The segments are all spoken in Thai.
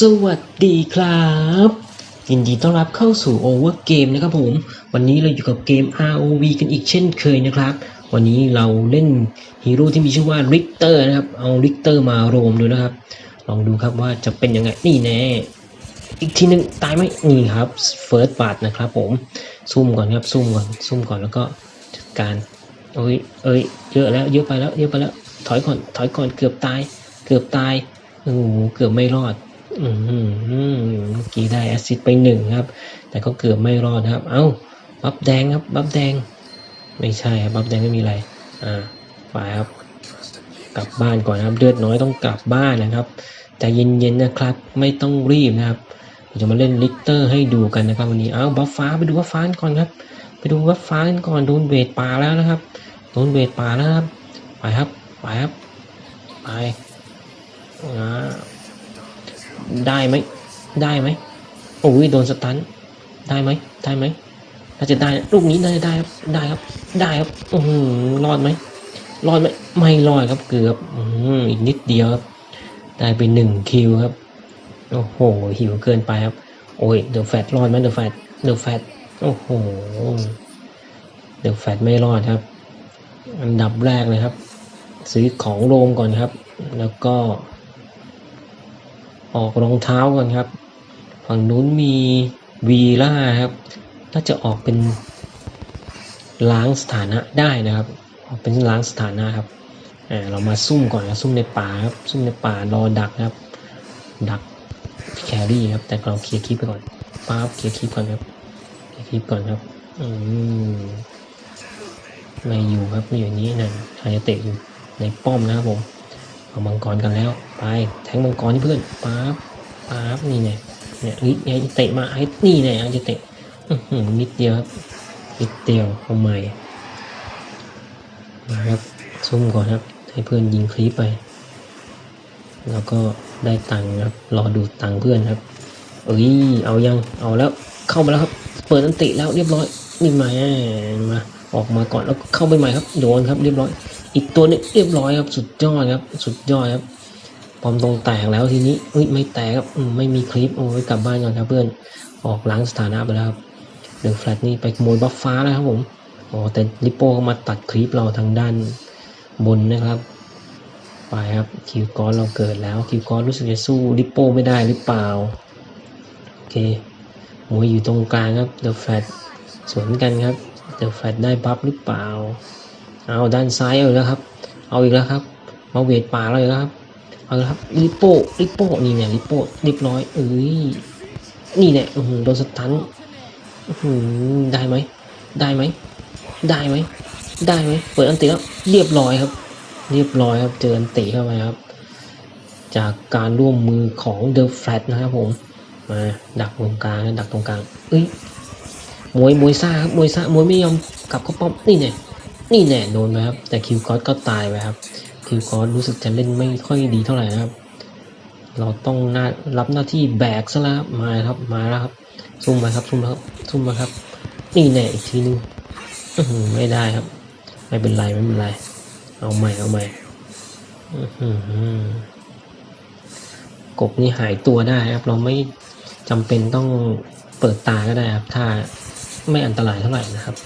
สวัสดีครับ ยินดีต้อนรับเข้าสู่ Over Game นะครับผม วันนี้เราอยู่กับเกม ROV กันอีกเช่นเคยนะครับ วันนี้เราเล่นฮีโร่ที่มีชื่อว่าริกเตอร์นะครับ เอาริกเตอร์มาโรมดูนะครับ ลองดูครับว่าจะเป็นยังไงนี่แน่อีกทีหนึ่งตายไหมนี่ครับเฟิร์สบาทนะครับผมซุ่มก่อนครับซุ่มก่อนซุ่มก่อนแล้วก็จัดการเอ้ยเอ้ยเยอะแล้วเยอะไปแล้วเยอะไปแล้วถอยก่อนถอยก่อนเกือบตาย เกือบตายโอ้โหเกือบไม่รอด อืมอืมอืมเมื่อกี้ได้แอสซิดไปหนึ่งครับ แต่ก็เกือบไม่รอดครับ เอ้าบัฟแดงครับบัฟแดง ไม่ใช่ครับบัฟแดงไม่มีอะไร อ่าไปครับ กลับบ้านก่อนนะครับเลือดน้อยต้องกลับบ้านนะครับใจเย็นๆนะครับ ไม่ต้องรีบนะครับเดี๋ยวจะมาเล่นลิกเตอร์ให้ดูกันนะครับวันนี้เอ้าบัฟฟ้าไปดูบัฟฟ้ากันก่อนครับ ไปดูบัฟฟ้ากันก่อนโดนเวทป่าแล้วนะครับโดนเวทป่าแล้วครับไปครับไปครับไปอ่า ได้ไหมได้ไหมโอ้ยโดนสตันได้ไหมได้ไหมน่าจะได้ลูกนี้น่าจะได้ครับได้ครับ ได้ครับอือหือรอดไหมรอดไหมไม่รอดครับเกือบอืออีกนิดเดียวครับได้ไปหนึ่งคิวครับโอ้โหหิวเกินไปครับ โอ้ยเดอะแฟตรอดไหมเดอะแฟตเดอะแฟตโอ้โหเดอะแฟตไม่รอดครับ อันดับแรกเลยครับ ซื้อของโรงก่อนครับ แล้วก็ ออกรองเท้าก่อนครับ ฝั่งนู้นมีวีล่าครับน่าจะออกเป็นล้างสถานะได้นะครับ ออกเป็นล้างสถานะครับอ่าเรามาซุ่มก่อนนะซุ่มในป่าครับซุ่มในป่ารอดักครับ ดักแครี่ครับ แต่เราเคลียร์คลิปไปก่อนป้าบเคลียร์คลิปก่อนครับเคลียร์คลิปก่อนครับอืมไม่อยู่ครับไม่อยู่นี้นะฮายาเตะอยู่ในป้อมนะครับผม เอามังกรกันแล้ว ไปแทงมังกรที่เพื่อนปั๊บปั๊บนี่ไงเนี่ยเฮ้ยไอ้เตะมาไอ้นี่ไงไอ้จะเตะอื้อหือนิดเดียวครับนิดเดียวเอาใหม่มาครับซุ่มก่อนครับ ให้เพื่อนยิงคลิปไป แล้วก็ได้ตังค์ครับรอดูตังค์เพื่อนครับ เอ้ยเอายังเอาแล้วเข้ามาแล้วครับ เปิดอันติแล้วเรียบร้อยนี่มามา ออกมาก่อนแล้วเข้าไปใหม่ครับโดนครับเรียบร้อย อีกตัวนึงเรียบร้อยครับสุดยอดครับสุดยอดครับปอมตรงแตกแล้วทีนี้เอ้ยไม่แตกครับไม่มีคลิปโอ้ยกลับบ้านก่อนครับเพื่อนออกล้างสถานะไปแล้วครับเดือะแฟลตนี่ไปขโมยบัฟฟ้าแล้วครับผมอ๋อแต่ลิปโป้ก็มาตัดคลิปเราทางด้านบนนะครับ ไปครับคิวกอนเราเกิดแล้วคิวกอนรู้สึกจะสู้ลิปโป้ไม่ได้หรือเปล่าโอเคมวยอยู่ตรงกลางครับเดือะแฟลตสวนกันครับ ดอะแฟลตได้บัฟหรือเปล่า เอาด้านซ้ายเอาอีกแล้วครับ เอาอีกแล้วครับ มาเวทป่าเราอีกแล้วครับ เอาแล้วครับลิโป้ลิโป้นี่เนี่ยลิโป้เรียบร้อย เอ้ย นี่เนี่ยอื้อหือโดนสตันได้ไหม ได้ไหม ได้ไหม ได้ไหม เปิดอันติแล้ว เรียบร้อยครับ เรียบร้อยครับ เจออันติเข้าไปครับ จากการร่วมมือของเดอะแฟลตนะครับผม มาดักตรงกลางดักตรงกลาง เอ้ย มวยมวยซ่าครับมวยซ่ามวยไม่ยอมกลับเข้าป้อมนี่เนี่ยนี่แน่โดนไปครับ แต่คิวกอสก็ตายไปครับ คิวกอสรู้สึกจะเล่นไม่ค่อยดีเท่าไหร่นะครับ เราต้องน่ารับหน้าที่แบกซะแล้วมาครับมาแล้วครับซุ่มมาครับซุ่มมาครับซุ่มมาครับ นี่แน่อีกทีนึงไม่ได้ครับ ไม่เป็นไรไม่เป็นไร เอาใหม่เอาใหม่อื้อหือกบนี่หายตัวได้ครับ เราไม่จำเป็นต้องเปิดตาก็ได้ครับ ถ้า ไม่อันตรายเท่าไหร่นะครับ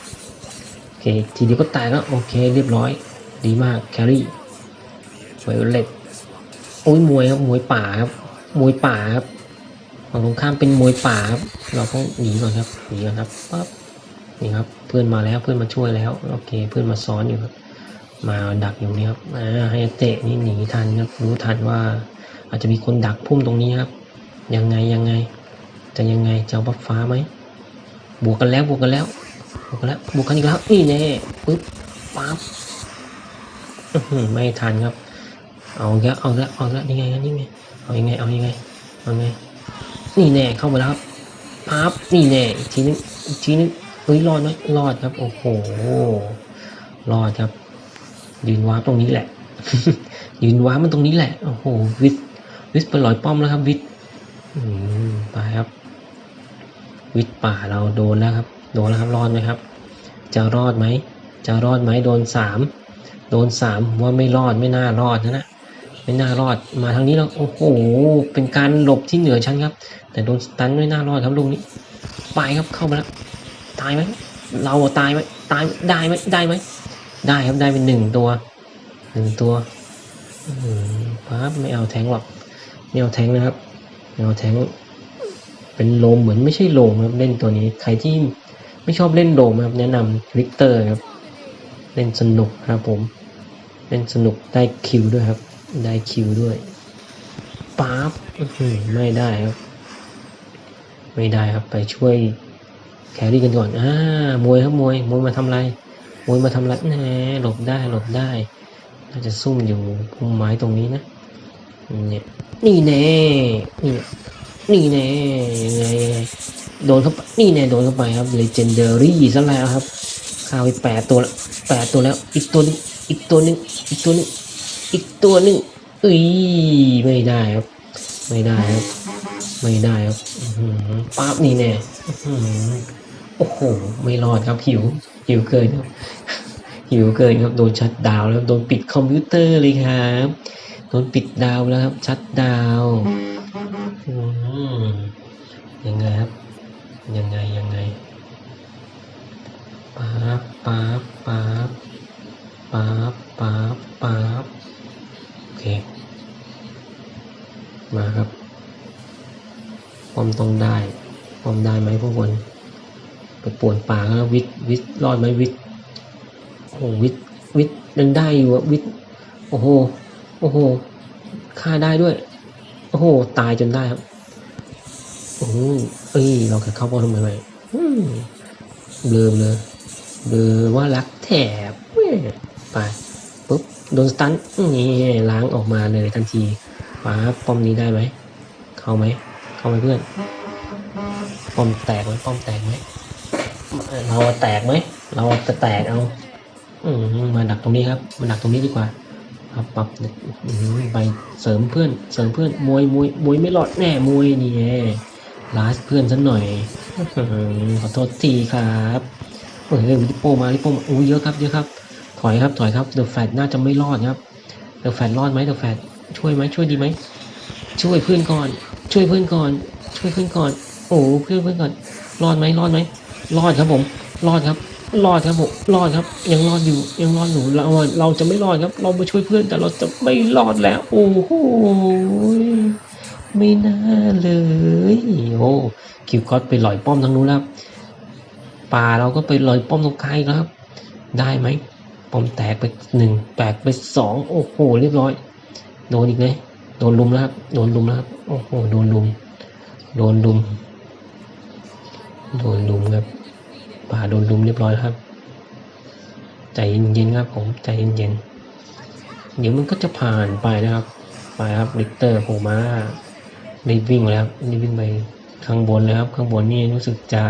โอเคทีเดียวก็ตายแล้วโอเคเรียบร้อยดีมากแครี่ไวโอเลตโอ้ยมวยครับมวยป่าครับมวยป่าครับฝั่งตรงข้ามเป็นมวยป่าครับเราต้องหนีก่อนครับหนีก่อนครับปั๊บนี่ครับเพื่อนมาแล้วเพื่อนมาช่วยแล้วโอเคเพื่อนมาซ้อนอยู่ครับ มาดักอยู่นี่ครับอ่าให้เตะนี่หนีทันครับรู้ทันว่า อาจจะมีคนดักพุ่มตรงนี้ครับยังไงยังไง จะยังไงจะเอาบัฟฟ้าไหม บวกกันแล้วบวกกันแล้วบวกกันแล้วบวกกันอีกแล้วนี่แน่ปึ๊บปั๊บอื้อหือไม่ทันครับ เอาแล้วเอาล้วเอาล้วยังไงกันนี่ไงเอายังไงเอายังไงเอาไงนี่แน่เข้ามาแล้วครับปั๊บนี่แน่อีกทีนึงอีกทีนึงเฮ้ยรอดไหมรอดครับ โอ้โหรอดครับ ยืนว้าตรงนี้แหละ ยืนว้ามันตรงนี้แหละโอ้โหวิทวิทไปลอยป้อมแล้วครับวิทไปครับ วิทป่าเราโดนแล้วครับ โดนแล้วครับรอดไหมครับ จะรอดไหม จะรอดไหมโดนสามโดนสามว่าไม่รอดไม่น่ารอดนะนะไม่น่ารอดมาทางนี้แล้วโอ้โหเป็นการหลบที่เหนือชั้นครับ แต่โดนสตันไม่น่ารอดครับลูกนี้ไปครับเข้ามาแล้วตายไหมเราตายไหมตายได้ไหมได้ไหมได้ครับได้เป็นหนึ่งตัวหนึ่งตัวอืมปั๊บไม่เอาแทงหรอกไม่เอาแทงนะครับไม่เอาแทง เป็นโลมเหมือนไม่ใช่โลมครับเล่นตัวนี้ ใครที่ไม่ชอบเล่นโลมครับแนะนำวิกเตอร์ครับ เล่นสนุกครับผม เล่นสนุกได้คิวด้วยครับ ได้คิวด้วยปั๊บไม่ได้ครับ ไม่ได้ครับไปช่วยแครี่กันก่อนอ่ามวยครับมวยมวยมาทำอะไรมวยมาทำอะไรแหน่หลบได้หลบได้น่าจะซุ่มอยู่พุ่มไม้ตรงนี้นะเนี่ยนี่แน่นี่ นี่แน่ยังไงยังไงโดนเข้าไปนี่แน่โดนเข้าไปครับ legendary ซะแล้วครับข้าวไปแปดตัวแล้วแปดตัวแล้ว อีกตัวนึงอีกตัวนึงอีกตัวนึงอีกตัวนึงอุ้ยไม่ได้ครับ ไม่ได้ครับ ไม่ได้ครับปั๊บนี่แน่โอ้โห ไม่รอดครับหิวหิวเกินครับหิวเกินครับโดนชัดดาวแล้วโดนปิดคอมพิวเตอร์เลยครับโดนปิดดาวแล้วครับชัดดาว น์อืมยังไงครับ ยังไงยังไงปั๊บปั๊บปั๊บปั๊บปั๊บปั๊บโอเค มาครับป้อมต้องได้ป้อมได้ไหมพวกคนไปป่วนป่าแล้ววิทย์วิทรอดไหมวิทโอ้วิทวิทยังได้อยู่อะวิทย์โอ้โหโอ้โหฆ่าได้ด้วย อ้โห ตายจนได้ครับโอ้เอ้ย เราจะเข้าป้อมทำไมไม่อืมเบลอเลอเบลอว่ารักแถบไปปุ๊บโดนสตันนี่ล้างออกมาเลยทันทีป้าป้อมนี้ได้ไหมเข้าไหมเข้าไหมเพื่อน ป้อมแตกไหมป้อมแตกไหมเราแตกไหมเราจะแตกเอาอืมมาดักตรงนี้ครับมาดักตรงนี้ดีกว่า ครับปรับอืมไปเสริมเพื่อนเสริมเพื่อนมวยมวยมวยไม่รอดแน่มวยนี่แน่ลาสเพื่อนสักหน่อยขอโทษทีครับเฮ้ยลิปโปมาลิปโปมาอู้เยอะครับเยอะครับ ถอยครับถอยครับเดอะแฟตน่าจะไม่รอดครับเดอะแฟตรอดไหมเดอะแฟตช่วยไหมช่วยดีไหมช่วยเพื่อนก่อน ช่วยเพื่อนก่อน ช่วยเพื่อนก่อน โอ้เพื่อนเพื่อนก่อนรอดไหมรอดไหมรอดครับผมรอดครับ รอดครับผมรอดครับ ยังรอดอยู่ยังรอดอยู่เราเราจะไม่รอดครับ เรามาช่วยเพื่อน แต่เราจะไม่รอดแล้ว โอ้โหไม่น่าเลยโอ้คิวคอสไปลอยป้อมทางนู้นแล้วป่าเราก็ไปลอยป้อมตรงไกลแล้วครับ ได้ไหมป้อมแตกไปหนึ่งแตกไปสองโอ้โหเรียบร้อยโดนอีกเลยโดนลุมแล้วครับโดนลุมแล้วครับโอ้โหโดนลุมโดนลุมโดนลุมครับ ป่าโดนลุมเรียบร้อยครับ ใจเย็นๆครับผมใจเย็นๆเดี๋ยวมันก็จะผ่านไปนะครับ ไปครับลิเตอร์โผล่มารีบวิ่งแล้วรีบวิ่งไปข้างบนเลยครับ ข้างบนนี่รู้สึกจะ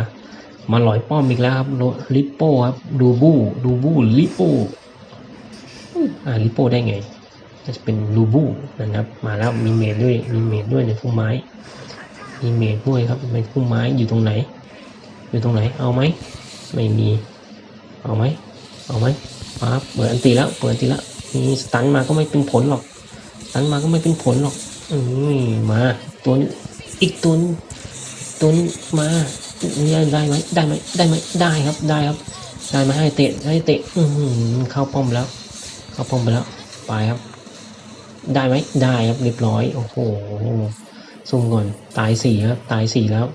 มาลอยป้อมอีกแล้วครับโลลิปโป้ครับดูบูดูบูลิปโป้อืมอ่าลิปโป้ได้ไงก็จะเป็นลูบูนะครับ มาแล้วมีเมดด้วยมีเมดด้วยในพุ่มไม้ มีเมดด้วยครับในพุ่มไม้อยู่ตรงไหน อยู่ตรงไหนเอาไหม ไม่มี เอาไหมเอาไหมปั๊บเปิดอันตีแล้วเปิดอันตีแล้วมีสตันมาก็ไม่เป็นผลหรอกสตันมาก็ไม่เป็นผลหรอกอืมมาตัวอีกตัวนี้ตัวนี้มาได้ไหมได้ไหมได้ไหมได้ครับได้ครับได้มาให้เตะให้เตะอืมเข้าป้อมแล้ว เข้าป้อมไปแล้วไปครับ ได้ไหมได้ครับเรียบร้อยโอ้โหซุ่มก่อนตายสี่ครับตายสี่แล้ว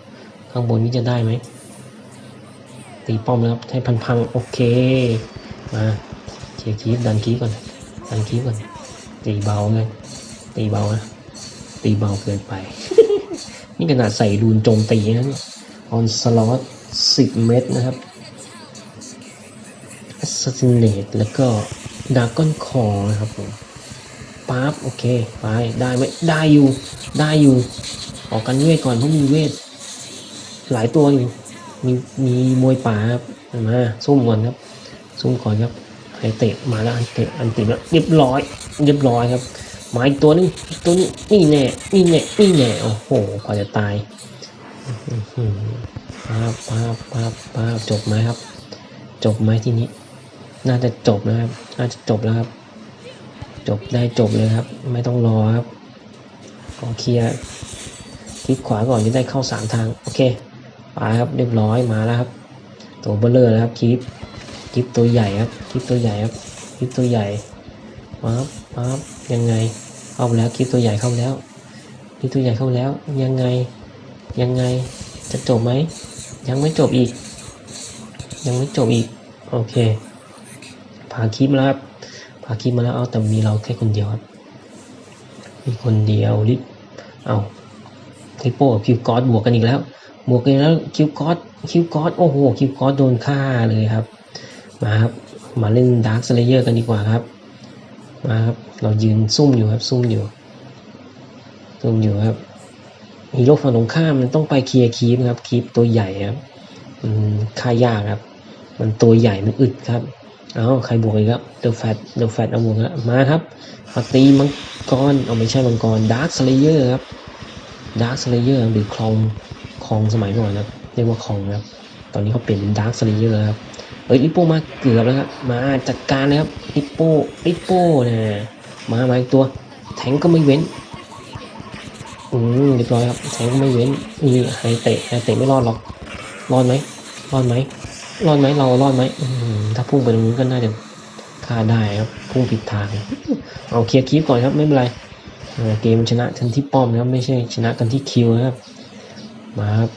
ข้างบนนี้จะได้ไหม ตีป้อมแล้วครับ ให้พังๆ โอเค มาเคลียร์คีฟดันคีฟก่อน ดันคีฟก่อน ตีเบาเลยตีเบานะ ตีเบาเกินไป นี่ขนาดใส่รูนโจมตีนะออนสล็อตสิบเม็ดนะครับ a s s a s s i n a t แล้วก็ดากอนคอนะครับผมปั๊บโอเค ไป ได้ไหมได้อยู่ ได้อยู่ ออกกันเวทก่อนเพราะมีเวท หลายตัวอยู่ มีมีมวยป่าครับมาซุ่มก่อนครับ ซุ่มก่อนครับไอเตะมาแล้วไอเตะอันติดแล้วเรียบร้อย เรียบร้อยครับมาอีกตัวนึงอีกตัวนี้นี่แน่นี่แน่นี่แน่โอ้โหกว่าจะตายอื้อหือป้าบป้าบป้าบป้าบจบไหมครับ จบไหมทีนี้ น่าจะจบนะครับ น่าจะจบแล้วครับ จบได้จบเลยครับ ไม่ต้องรอครับขอเคลียร์คลิกขวาก่อนจะได้เข้าสามทาง โอเค ไปครับเรียบร้อยมาแล้วครับ ตัวเบลเลอร์แล้วครับคลิปคลิปตัวใหญ่ครับคลิปตัวใหญ่ครับคลิปตัวใหญ่มาครับมาครับยังไงเข้าแล้วคลิปตัวใหญ่เข้าแล้วคลิปตัวใหญ่เข้าแล้ว ยังไงยังไงจะจบไหมยังไม่จบอีก ยังไม่จบอีกโอเคพาคลิปมาแล้วครับพาคลิปมาแล้วเอาแต่มีเราแค่คนเดียวครับมีคนเดียวลิปเอาคลิปโป้กับคิวกอสบวกกันอีกแล้ว บวกกันแล้วคิวกอสคิวกอสโอ้โหคิวกอสโดนฆ่าเลยครับ มาครับ มาเล่นดาร์คสเลเยอร์กันดีกว่าครับ มาครับ เรายืนซุ่มอยู่ครับ ซุ่มอยู่ ซุ่มอยู่ครับฮีโร่ฝั่งตรงข้ามมันต้องไปเคลียร์คีปครับคีปตัวใหญ่ครับอืมฆ่ายากครับ มันตัวใหญ่มันอึดครับเอาใครบวกอีกแล้วเดอะแฟตเดอะแฟตเอาบวกแล้วมาครับมาตีมังกรเอาไม่ใช่มังกรดาร์คสเลเยอร์ครับดาร์คสเลเยอร์หรือคลอง องสมัยก่อนนะครับเรียกว่าคลองนะครับ ตอนนี้เขาเปลี่ยนเป็นดาร์คสเลเยอร์ครับ เอ้ยลิปโป้มาเกือบแล้วครับ มาจัดการเลยครับลิปโป้ลิปโป้นะมามาอีกตัว แทงก็ไม่เว้น อืมเรียบร้อยครับ แทงก็ไม่เว้นมีไฮเตะไฮเตะไม่รอดหรอก รอดไหมรอดไหมรอดไหมเรารอดไหมอืมถ้าพุ่งไปตรงนู้นก็น่าจะฆ่าได้ครับ พุ่งผิดทาง เอาเคลียร์คีปก่อนครับ ไม่เป็นไรเออเกมชนะกันที่ป้อมนะครับ ไม่ใช่ชนะกันที่คิวนะครับ มาครับ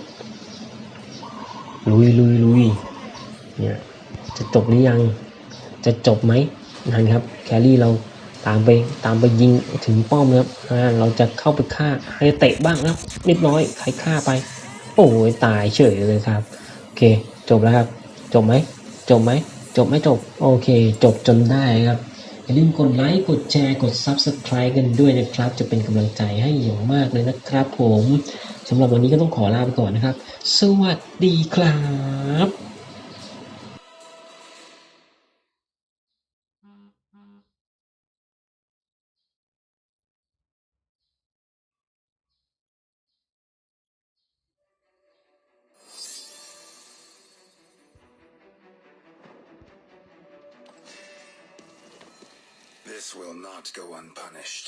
ลุยลุยลุยเนี่ยจะจบหรือยัง จะจบไหมนั่นครับ แครี่เราตามไปตามไปยิงถึงป้อมครับเราจะเข้าไปฆ่าใครเตะบ้างนะครับเรียบร้อยใครฆ่าไป โอ้ยตายเฉยเลยครับ โอเค จบแล้วครับ จบไหม จบไหม จบไม่จบ โอเค จบจนได้ครับ อย่าลืมกดไลค์ กดแชร์ กด Subscribe กันด้วยนะครับ จะเป็นกำลังใจให้อย่างมากเลยนะครับผม สำหรับวันนี้ก็ต้องขอลาไปก่อนนะครับ สวัสดีครับ This will not go unpunished.